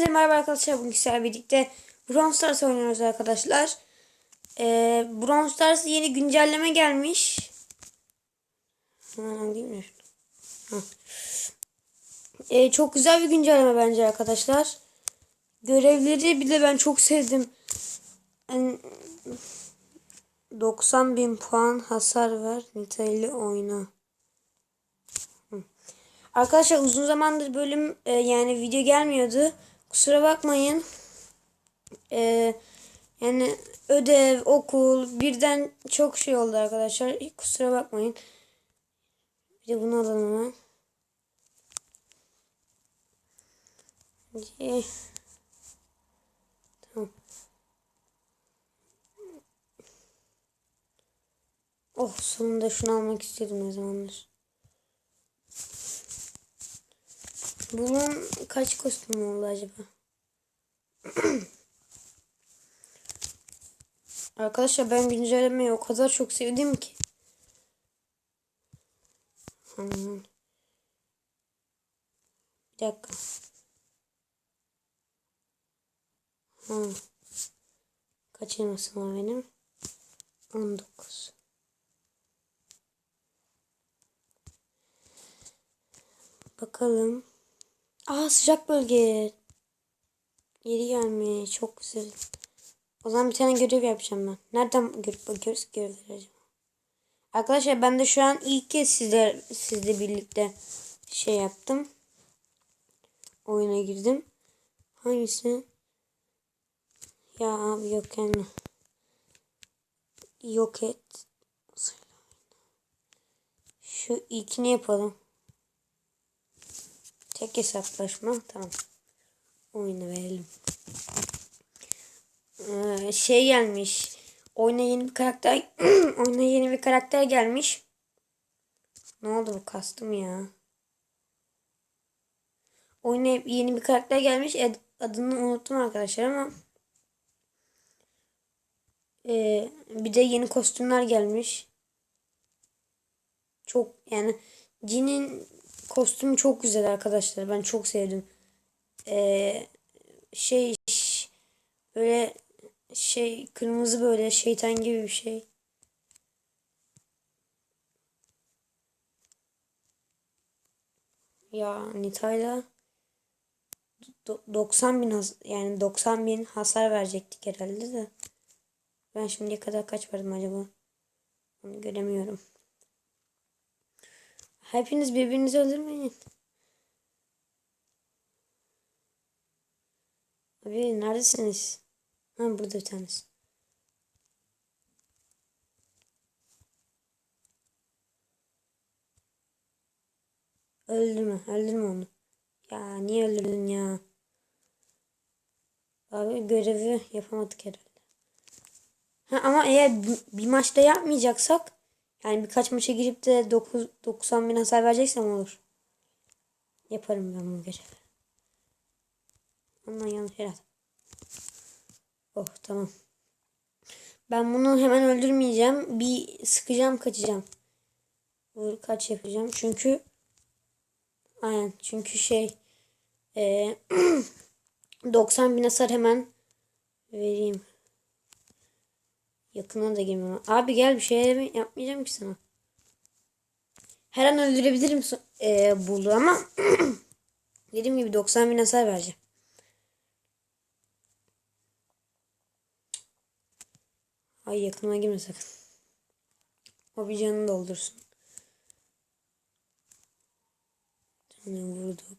Hepinize merhaba arkadaşlar. Bugün sizlerle birlikte Brawl Stars oynuyoruz arkadaşlar. Ee, Brawl Stars yeni güncelleme gelmiş. Değil. Ee, çok güzel bir güncelleme bence arkadaşlar. Görevleri bile ben çok sevdim. Yani 90 bin puan hasar ver. Niteli oyna. Arkadaşlar uzun zamandır bölüm e, yani video gelmiyordu. Kusura bakmayın. E, yani ödev, okul birden çok şey oldu arkadaşlar. Kusura bakmayın. Bir de bunu alalım hemen. Hadi. Tamam. Oh sonunda şunu almak istiyordum ne zamandır. Bunun kaç kostümü oldu acaba? Arkadaşlar ben güncellemeyi o kadar çok sevdim ki. Hmm. Bir dakika. Hmm. Kaç elmasım var benim? 19. Bakalım. Aa sıcak bölge. Yeri gelmiş. Çok güzel. O zaman bir tane görev yapacağım ben. Nereden görüp bakıyoruz görevleri acaba? Arkadaşlar ben de şu an ilk kez sizler sizle birlikte şey yaptım. Oyuna girdim. Hangisi? Ya abi yok yani. Yok et. Şu ilkini yapalım. Tek hesaplaşma. Tamam. Oyunu verelim. Ee, şey gelmiş. Oyuna yeni bir karakter oyuna yeni bir karakter gelmiş. Ne oldu bu kastım ya? Oyuna yeni bir karakter gelmiş. Adını unuttum arkadaşlar ama ee, bir de yeni kostümler gelmiş. Çok yani Cin'in Kostümü çok güzel arkadaşlar. Ben çok sevdim. Ee, şey böyle şey kırmızı böyle şeytan gibi bir şey. Ya Nita'yla 90 bin yani 90 bin hasar verecektik herhalde de. Ben şimdiye kadar kaç verdim acaba? Onu göremiyorum. Hepiniz birbirinizi öldürmeyin. Abi neredesiniz? Ha burada bir tanesi. Öldürme, öldürme onu. Ya niye öldürdün ya? Abi görevi yapamadık herhalde. Ha, ama eğer bir maçta yapmayacaksak yani birkaç maça girip de 9, 90 bin hasar vereceksem olur. Yaparım ben bu görevi. Ondan yanlış herhalde. Oh tamam. Ben bunu hemen öldürmeyeceğim. Bir sıkacağım kaçacağım. Vur kaç yapacağım. Çünkü aynen çünkü şey e, 90 bin hasar hemen vereyim. Yakına da girmem. Abi gel bir şey yapmayacağım ki sana. Her an öldürebilirim e, Bulu ama dediğim gibi 90 bin hasar vereceğim. Ay yakınıma girme sakın. O bir canını doldursun. Canı vurduk.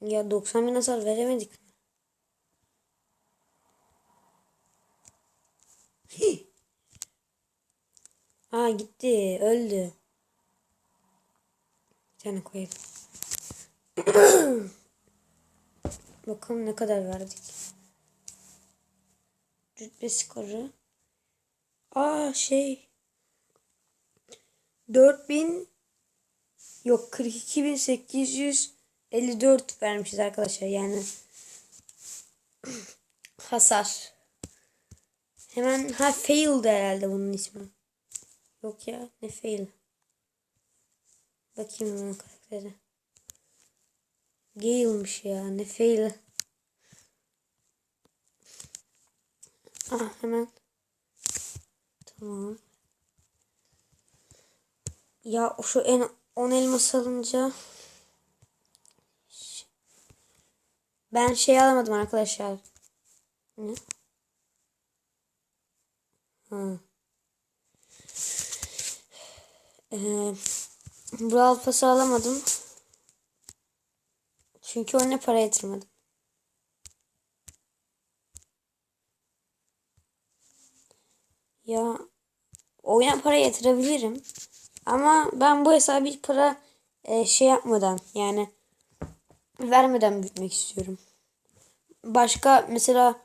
Ya 90 bin hasar veremedik. Aa gitti. Öldü. Bir tane koyalım. Bakalım ne kadar verdik. Rütbe skoru. Aa şey. 4000 yok 42854 vermişiz arkadaşlar yani hasar. Hemen ha failed herhalde bunun ismi. Yok ya ne fail. Bakayım hemen karaktere. Gale'mış ya ne fail. Ah hemen. Tamam. Ya şu en 10 elmas alınca ben şey alamadım arkadaşlar. Ne? Ha. Ee, Brawl Pass'ı alamadım. Çünkü ona para yatırmadım. Ya oyuna para yatırabilirim. Ama ben bu hesabı hiç para e, şey yapmadan yani vermeden büyütmek istiyorum. Başka mesela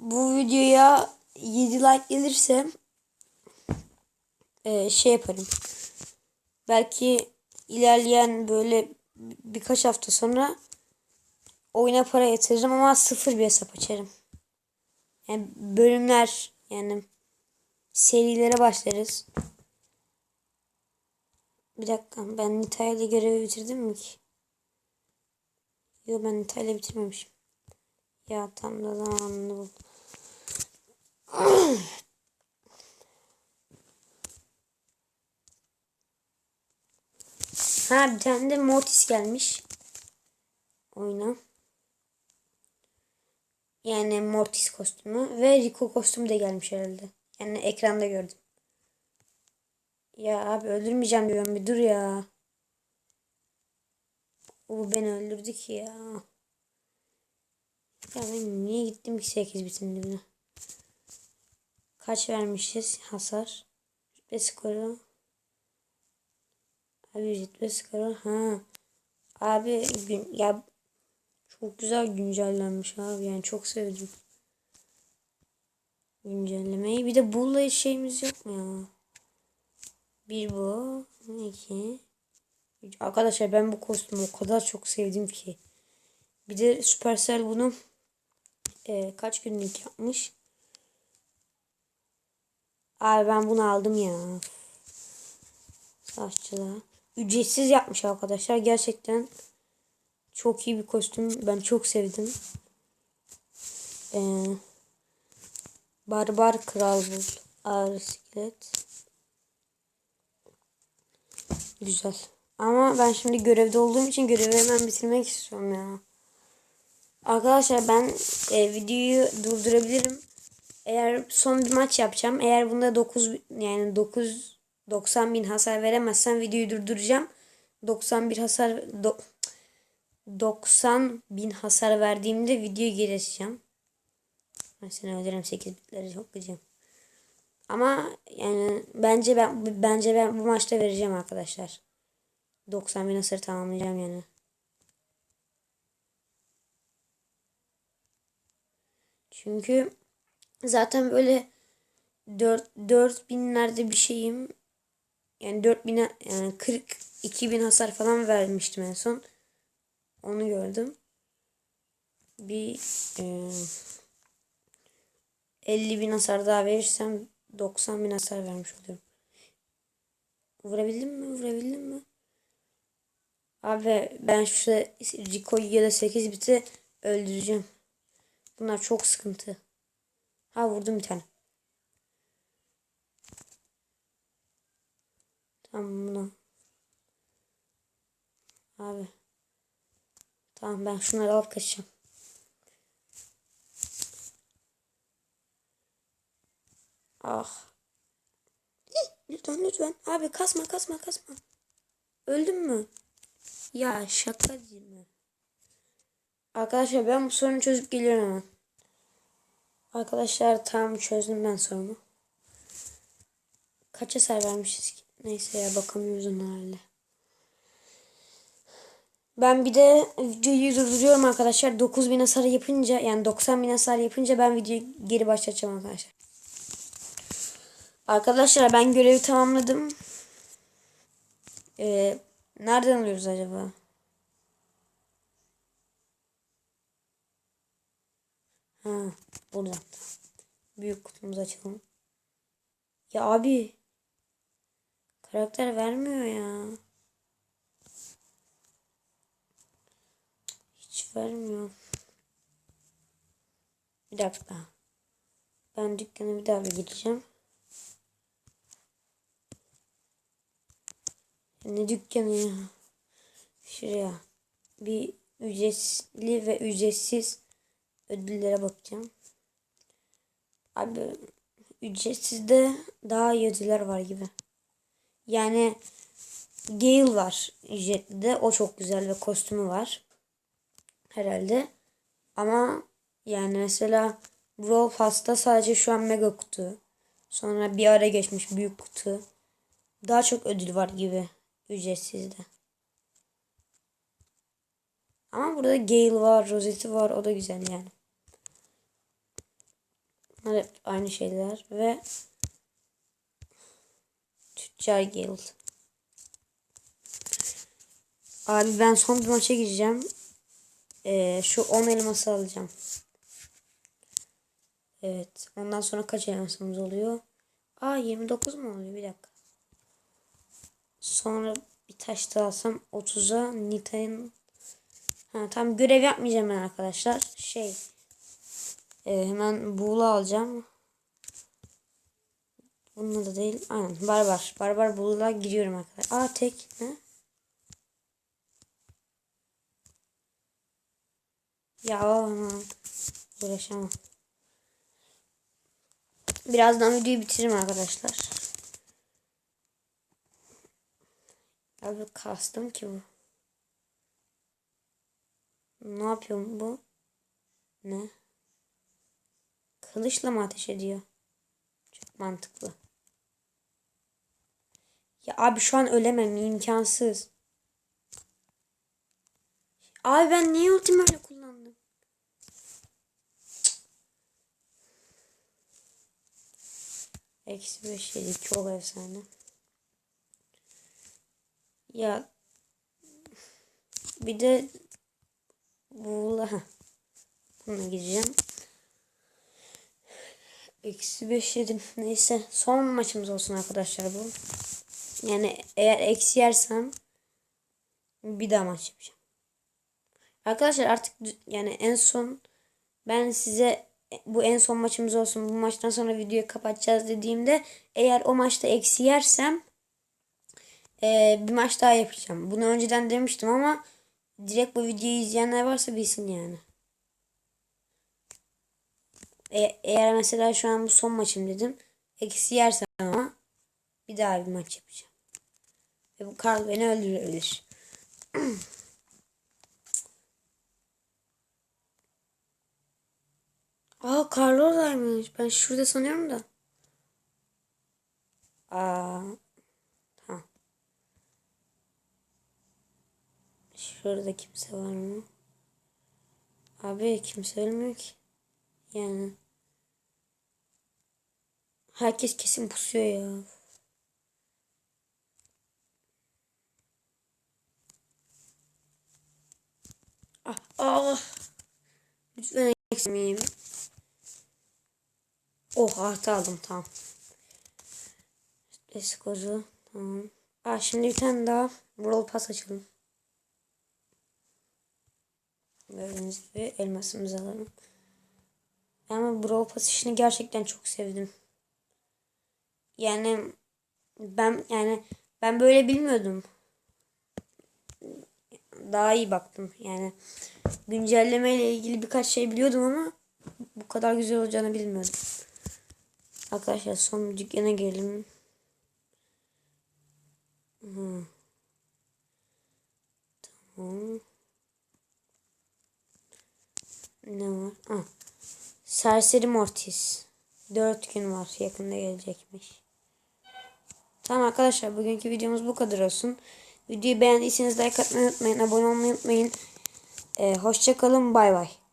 bu videoya 7 like gelirse e, şey yaparım. Belki ilerleyen böyle birkaç hafta sonra oyuna para yatırırım ama sıfır bir hesap açarım. Yani bölümler yani serilere başlarız. Bir dakika ben Nita'yla görevi bitirdim mi ki? Yok ben Nita'yla bitirmemişim. Ya tam da zamanını buldum. Ha bir de Mortis gelmiş. Oyuna. Yani Mortis kostümü ve Rico kostümü de gelmiş herhalde. Yani ekranda gördüm. Ya abi öldürmeyeceğim diyorum bir dur ya. O beni öldürdü ki ya. Ya ben niye gittim ki 8 bitin dibine? Kaç vermişiz hasar? Rütbe skoru. Abi rütbe skoru. Ha. Abi gün ya çok güzel güncellenmiş abi yani çok sevdim. Güncellemeyi. Bir de bulla şeyimiz yok mu ya? Bir bu. iki. Üç. Arkadaşlar ben bu kostümü o kadar çok sevdim ki. Bir de Supercell bunu e, kaç günlük yapmış. Abi ben bunu aldım ya. Saççılar. Ücretsiz yapmış arkadaşlar. Gerçekten çok iyi bir kostüm. Ben çok sevdim. Ee, Barbar Kral bul. Ağır iskelet. Güzel. Ama ben şimdi görevde olduğum için görevi hemen bitirmek istiyorum ya. Arkadaşlar ben e, videoyu durdurabilirim. Eğer son bir maç yapacağım. Eğer bunda 9 yani 9 90 bin hasar veremezsem videoyu durduracağım. 91 hasar do, 90 bin hasar verdiğimde videoyu geri açacağım. Ben seni öldürürüm 8 bitleri çok gıcım. Ama yani bence ben bence ben bu maçta vereceğim arkadaşlar. 90 bin hasarı tamamlayacağım yani. Çünkü zaten böyle 4 4 binlerde bir şeyim. Yani 4 bin yani 42 bin hasar falan vermiştim en son. Onu gördüm. Bir e, 50 bin hasar daha verirsem 90 bin hasar vermiş oluyorum. Vurabildim mi? Vurabildim mi? Abi ben şu Rico'yu ya da 8 biti öldüreceğim. Bunlar çok sıkıntı. Ha vurdum bir tane. Bunu. Abi. Tamam ben şunları alıp kaçacağım. Ah. Lütfen lütfen. Abi kasma kasma kasma. Öldün mü? Ya şaka değil mi? Arkadaşlar ben bu sorunu çözüp geliyorum hemen. Arkadaşlar tam çözdüm ben sorunu. Kaç eser vermişiz ki? Neyse ya bakamıyoruz onlarla. Ben bir de videoyu durduruyorum arkadaşlar. 9000 hasar yapınca yani 90 bin hasar yapınca ben videoyu geri başlatacağım arkadaşlar. Arkadaşlar ben görevi tamamladım. Ee, nereden alıyoruz acaba? Ha, buradan. Büyük kutumuzu açalım. Ya abi. Karakter vermiyor ya. vermiyor. Bir dakika. Ben dükkana bir daha bir gireceğim. Ne dükkanı ya? Şuraya. Bir ücretli ve ücretsiz ödüllere bakacağım. Abi ücretsizde daha iyi ödüller var gibi. Yani Gale var ücretli. O çok güzel ve kostümü var. Herhalde. Ama yani mesela Brawl Pass'ta sadece şu an mega kutu. Sonra bir ara geçmiş büyük kutu. Daha çok ödül var gibi ücretsizde. Ama burada Gale var, Rosetti var. O da güzel yani. Hep aynı şeyler ve Guild. Abi ben son bir maça gireceğim. Ee, şu 10 elması alacağım. Evet. Ondan sonra kaç elmasımız oluyor? Aa 29 mu oluyor? Bir dakika. Sonra bir taş daha alsam 30'a Nita'nın Ha, tam görev yapmayacağım ben arkadaşlar. Şey e, hemen buğula alacağım. Bununla da değil. Aynen barbar. Barbar buğula giriyorum arkadaşlar. Aa tek ne? Ya aman uğraşamam. Birazdan videoyu bitiririm arkadaşlar. Abi kastım ki bu. Ne yapıyor bu? Ne? Kılıçla mı ateş ediyor? Çok mantıklı. Ya abi şu an ölemem imkansız. Abi ben niye ultimi öyle kullandım? Eksi beş yedi çok efsane. Ya bir de Buğla. Buna gireceğim. Eksi 5 yedim. Neyse. Son maçımız olsun arkadaşlar bu. Yani eğer eksi yersem bir daha maç yapacağım. Arkadaşlar artık yani en son ben size bu en son maçımız olsun. Bu maçtan sonra videoyu kapatacağız dediğimde eğer o maçta eksi yersem e, bir maç daha yapacağım. Bunu önceden demiştim ama direkt bu videoyu izleyenler varsa bilsin yani. E eğer mesela şu an bu son maçım dedim. Eksi yersem ama bir daha bir maç yapacağım. Karl beni öldürebilir. Aa Karl oradaymış. Ben şurada sanıyorum da. Aa Şurada kimse var mı? Abi kimse ölmüyor ki. Yani. Herkes kesin pusuyor ya. Ah, ah. Lütfen eksilmeyeyim. Oh artı aldım tamam. Eskozu tamam. Ah şimdi bir tane daha Brawl Pass açalım. Gördüğünüz gibi elmasımızı alalım. Ama Brawl Pass işini gerçekten çok sevdim. Yani ben yani ben böyle bilmiyordum. Daha iyi baktım yani. Güncelleme ile ilgili birkaç şey biliyordum ama bu kadar güzel olacağını bilmiyordum. Arkadaşlar son dükkana gelelim. Hmm. Tamam. Ne var? Ah. Serseri Mortis. 4 gün var. Yakında gelecekmiş. Tamam arkadaşlar. Bugünkü videomuz bu kadar olsun. Videoyu beğendiyseniz like atmayı unutmayın. Abone olmayı unutmayın. Ee, Hoşçakalın. Bay bay.